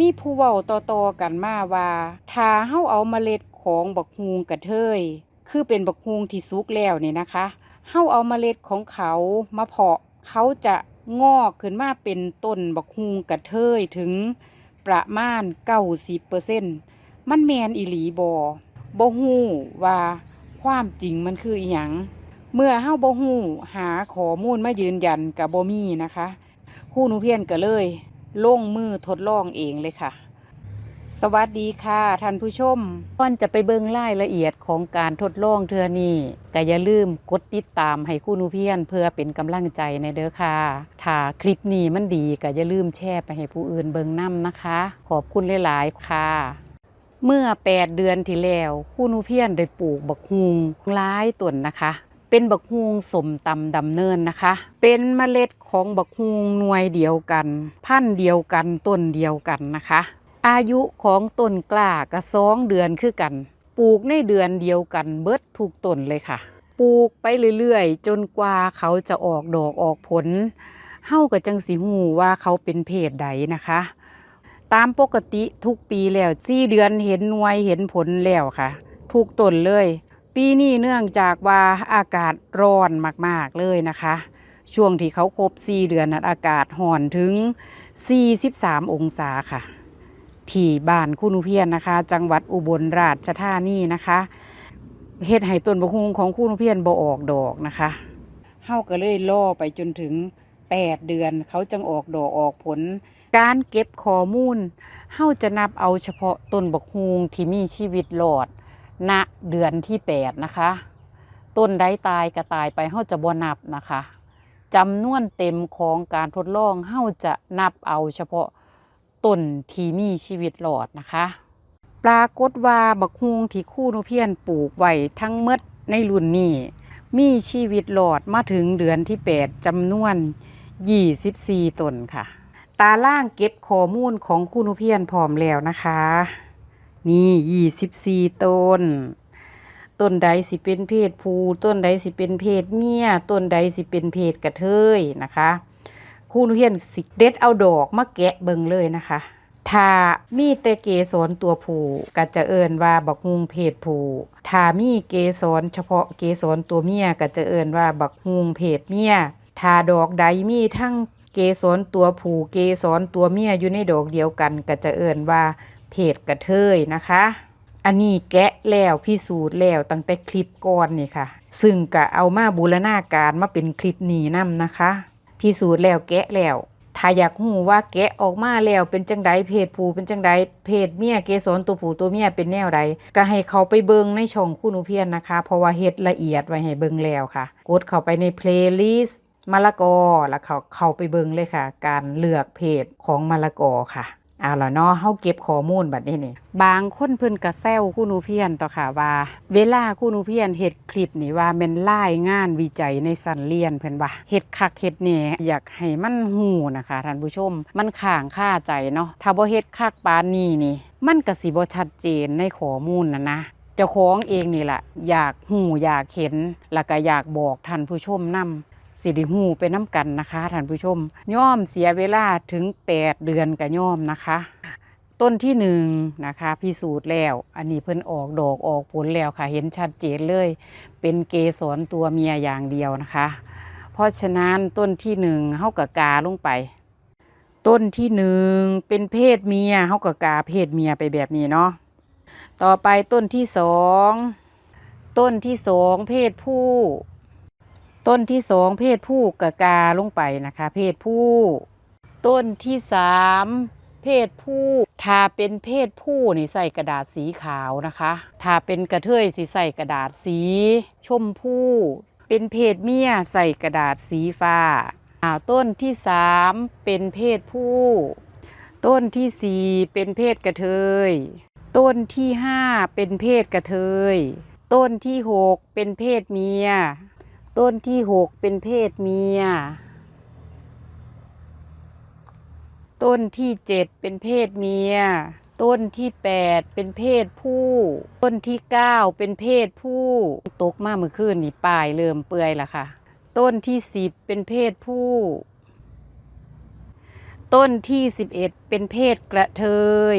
มีผู้เว้าต่อๆกันมาว่าถ้าเฮาเอาเมล็ดของบักฮุงกระเทย คือเป็นบักฮุงที่สุกแล้วนี่นะคะเฮาเอาเมล็ดของเขามาเพาะเขาจะงอกขึ้นมาเป็นต้นบักฮุงกระเทยถึงประมาณ90%มันแมนอีหลีบอบ่ฮู้ว่าความจริงมันคืออีหยังเมื่อเฮาบ่ฮู้หาข้อมูลมายืนยันกับบ่มีนะคะ คู่หนูเพียนก็เลย ลงมือทดลองเองเลยค่ะ สวัสดีค่ะท่านผู้ชมก่อนจะไปเบิ่งรายละเอียดของการทดลองเทือนี้ก็อย่าลืมกดติดตามให้คู่นูเพียนเพื่อเป็นกำลังใจในเด้อค่ะ ถ้าคลิปนี้มันดีก็อย่าลืมแชร์ไปให้ผู้อื่นเบิ่งนํนะคะ ขอบคุณหลายๆค่ะเมื่อ 8 เดือนที่แล้ว คู่นูเพียนได้ปลูกบักฮุงหลายต้นนะคะ เป็นบักฮุงสมตำดำเนินนะคะ เป็นเมล็ดของบักฮุงหน่วยเดียวกัน พันธุ์เดียวกันต้นเดียวกันนะคะ อายุของต้นกล้ากระสองเดือนคือกัน ปลูกในเดือนเดียวกันเบิดทุกต้นเลยค่ะ ปลูกไปเรื่อยๆ จนกว่าเขาจะออกดอกออกผลเฮาก็จังสิหูว่าเขาเป็นเพศใดนะคะ ตามปกติทุกปีแล้วสี่เดือนเห็นหน่วยเห็นผลแล้วค่ะ ทุกต้นเลย ปีนี้เนื่องจากว่าอากาศร้อนมาก ๆ เลยนะคะ ช่วงที่เขาครบ 4 เดือนนั้นอากาศห่อนถึง 43 องศาค่ะ ที่บ้านคุณุเพียนนะคะ จังหวัดอุบลราชธานีนะคะเฮ็ดให้ต้นบะฮุงของคุณุเพียนบ่ออกดอกนะคะเฮาก็เลยล่อไปจนถึง 8 เดือน เขาจึงออกดอกออกผล การเก็บข้อมูลเฮาจะนับเอาเฉพาะต้นบกฮุงที่มีชีวิตรอด ณเดือนที่8นะคะ ต้นใดตายก็ตายไปเฮาจะบ่นับนะคะจำนวนเต็มของการทดลองเฮาจะนับเอาเฉพาะต้นที่มีชีวิตรอดนะคะ ปรากฏว่าบักฮุงที่คู่นุเพียนปลูกไว้ทั้งหมดในรุ่นนี้มีชีวิตรอดมาถึงเดือนที่ 8จำนวน 24ต้นค่ะ ตาล่างเก็บข้อมูลของคู่นุเพียนพร้อมแล้วนะคะ นี่24ต้น ต้นใดสิเป็นเพศผู้ต้นใดสิเป็นเพศเมียต้นใดสิเป็นเพศกระเทยนะคะครูนุเพียนสิเด็ดเอาดอกมาแกะเบิงเลยนะคะถ้ามีแต่เกสรตัวผู้ก็จะเอิ้นว่าบักฮุงเพศผู้ถ้ามีเกสรเฉพาะเกสรตัวเมียก็จะเอิ้นว่าบักฮุงเพศเมียถ้าดอกใดมีทั้งเกสรตัวผู้เกสรตัวเมียอยู่ในดอกเดียวกันก็จะเอิ้นว่า เพศกระเทยนะคะ อันนี้แกะแล้วพิสูจน์แล้วตั้งแต่คลิปก่อนนี่ค่ะ ซึ่งก็เอามาบูรณาการมาเป็นคลิปนี้นํนะคะพิสูจน์แล้วแกะแล้วถ้าอยากหูว่าแกะออกมาแล้วเป็นจังใดเพศผู้เป็นจังใดเพศเมียเกสรตัวผู้ตัวเมียเป็นแนวใดก็ให้เขาไปเบิงในช่องคู่นูเพียนนะคะ เพราะว่าเฮ็ดละเอียดไว้ให้เบิงแล้วค่ะ กดเข้าไปในเพลย์ลิสต์มะละกอแล้วเขาเข้าไปเบิงเลยค่ะ การเลือกเพศของมะละกอค่ะ เอาละเนาะเฮาเก็บข้อมูลบัดนี้นี่บางคนเพิ่นก็แซวคู่นูเพียนต่อค่ะว่า เวลาคู่นูเพียนเฮ็ดคลิปนี่ว่าแม่นรายงานวิจัยในสันเรียนเพิ่นว่าเฮ็ดคักเฮ็ดแหน่อยากให้มันฮู้นะคะท่านผู้ชม มันข้างค่าใจเนาะถ้าบ่เฮ็ดคักปานนี้นี่ มันก็สิบ่ชัดเจนในข้อมูลนะนะเจ้าของเองนี่แหละอยากหูอยากเห็นแล้วก็อยากบอกท่านผู้ชมนํ สิไดิหูไปน้ำกันนะคะท่านผู้ชมย่อมเสียเวลาถึง 8 เดือนกับย่อมนะคะ ต้นที่หนึ่งนะคะ พิสูจน์แล้ว อันนี้เพิ่นออกดอกออกผลแล้วค่ะ เห็นชัดเจนเลย เป็นเกสรตัวเมียอย่างเดียวนะคะ เพราะฉะนั้นต้นที่หนึ่งเฮากะกาลงไป ต้นที่หนึ่งเป็นเพศเมียเฮากะกาเพศเมียไปแบบนี้เนาะต่อไปต้นที่สองต้นที่สองเพศผู้ ต้นที่สองเพศผู้กะกาลงไปนะคะ เพศผู้ ต้นที่สามเพศผู้ถ้าเป็นเพศผู้นี่ใส่กระดาษสีขาวนะคะถ้าเป็นกระเทยสิใส่กระดาษสีชมพูเป็นเพศเมียใส่กระดาษสีฟ้าอาต้นที่สามเป็นเพศผู้ ต้นที่สี่เป็นเพศกระเทย ต้นที่ห้าเป็นเพศกระเทย ต้นที่หกเป็นเพศเมีย ต้นที่หกเป็นเพศเมีย ต้นที่เจ็ดเป็นเพศเมีย ต้นที่แปดเป็นเพศผู้ ต้นที่เก้าเป็นเพศผู้ ตกมากเมื่อคืนนี่ปลายเริ่มเปื่อยและค่ะ ต้นที่สิบเป็นเพศผู้ ต้นที่11เอ็ดเป็นเพศกระเทย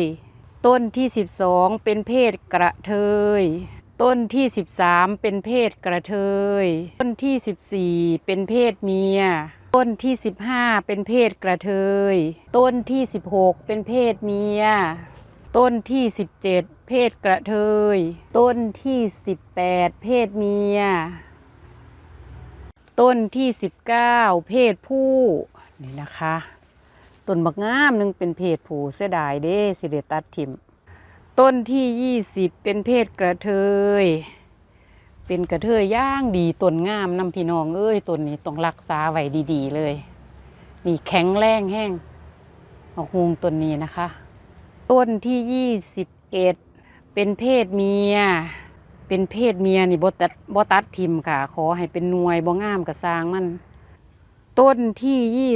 ต้นที่12เป็นเพศกระเทย ต้นที่ 13 เป็นเพศกระเทย ต้นที่ 14 เป็นเพศเมีย ต้นที่ 15 เป็นเพศกระเทย ต้นที่ 16 เป็นเพศเมีย ต้นที่ 17 เพศกระเทย ต้นที่ 18 เพศเมีย ต้นที่ 19 เพศผู้นี่นะคะ ต้นบักงามหนึงเป็นเพศผู้เสียดายเด้สิเดตัดทิม ต้นที่20เป็นเพศกระเทย เป็นกระเทยย่างดีต้นงามน้ำพี่น้องเอ้ยต้นนี้ต้องรักษาไว้ดี ๆ เลย นี่แข็งแรงแห้งเอาฮวงต้นนี้นะคะ ต้นที่21เป็นเพศเมีย เป็นเพศเมียนี่บตัดบตัดทิมค่ะ ขอให้เป็นหน่วยบ่งามกระสร้างมัน ต้นที่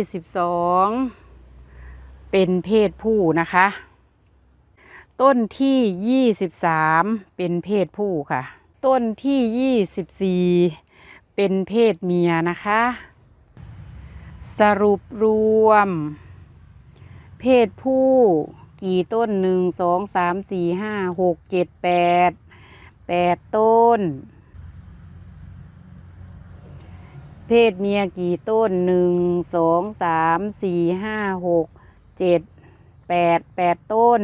22เป็นเพศผู้นะคะ ต้นที่ 23 เป็นเพศผู้ค่ะ ต้นที่ 24 เป็นเพศเมียนะคะ สรุปรวม เพศผู้กี่ต้นหนึ่งสองสามสี่ห้าหกเจ็ดแปดแปดต้น เพศเมียกี่ต้นหนึ่งสองสามสี่ห้าหกเจ็ดแปดแปดต้น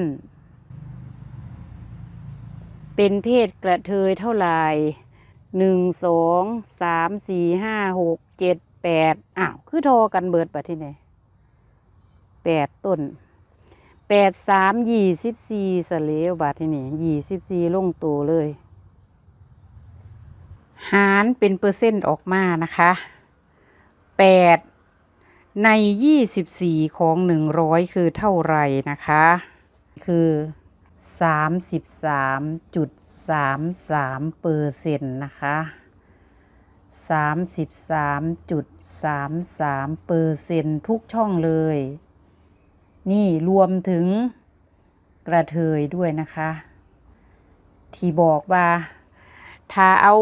เป็นเพศกระเทยเท่าไหร่หนึ่งสองสามสี่ห้าหกเจ็ดแปดอ้าว คือโทอกันเบิดปะที่ไหนแปดต้นแปดสามยี่สิบสี่สเลวบาทที่นี่ยี่สิบสี่ลงตัวเลย หารเป็นเปอร์เซ็นต์ออกมานะคะแปดในยี่สิบสี่ของหนึ่งร้อยคือเท่าไหร่นะคะ คือ สามสิบสามจุดสามสามเปอร์เซ็นต์นะคะสามสิบสามจุดสามสามเปอร์เซ็นต์ทุกช่องเลย นี่รวมถึงกระเทยด้วยนะคะ ที่บอกว่า ถ้าเอา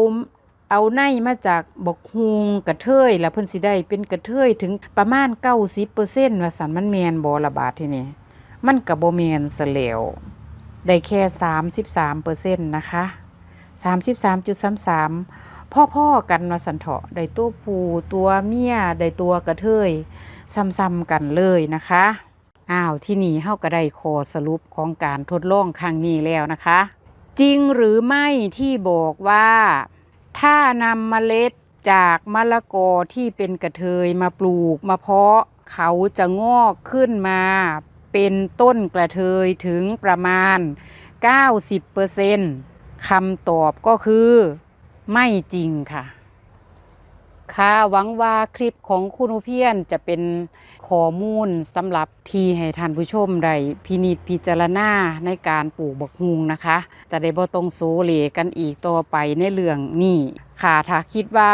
เอาในมาจากบกฮุงกระเทยแล้วเพิ่นสิได้เป็นกระเทยถึงประมาณเก้าสิบเปอร์เซ็นต์ว่าสันมันแมนบอระบาดที่นี่ มันกับโบแมนซะแล้ว ได้แค่สามสิบสามเปอร์เซ็นต์นะคะสามสิบสามจุดสามสามพ่อๆกันว่าสันเถาะได้ตัวผู้ตัวเมียได้ตัวกระเทยซ้ำๆกันเลยนะคะอ้าวที่นี่เฮาก็ได้ข้อสรุปของการทดลองครั้งนี้แล้วนะคะ จริงหรือไม่ที่บอกว่าถ้านำเมล็ดจากมะละกอที่เป็นกระเทยมาปลูกมาเพาะเขาจะงอกขึ้นมา เป็นต้นกระเทยถึงประมาณ 90%คำตอบก็คือไม่จริงค่ะ ค่ะหวังว่าคลิปของคุณอุเพียนจะเป็นข้อมูลสำหรับที่ให้ท่านผู้ชมได้พินิจพิจารณาในการปลูกบักฮุงนะคะ จะได้บ่ต้องโซเลกันอีกต่อไปในเรื่องนี้ค่ะถ้าคิดว่า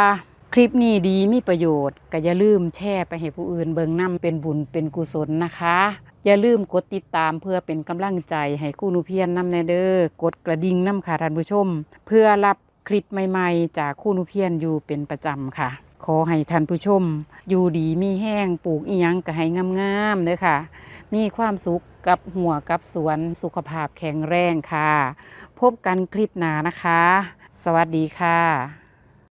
คลิปนี้ดีมีประโยชน์ ก็อย่าลืมแชร์ไปให้ผู้อื่นเบิ่งนํเป็นบุญเป็นกุศลนะคะ อย่าลืมกดติดตามเพื่อเป็นกำลังใจให้คุณอุเพียนนำแนเด้อกดกระดิ่งนํค่ะท่านผู้ชม เพื่อรับคลิปใหม่ ๆ จากคุณอุเพียนอยู่เป็นประจำค่ะ ขอให้ท่านผู้ชม อยู่ดีมีแห้งปลูกอีหยังก็ให้งามๆเด้อค่ะ มีความสุขกับหัวกับสวนสุขภาพแข็งแรงค่ะ พบกันคลิปหน้านะคะ สวัสดีค่ะ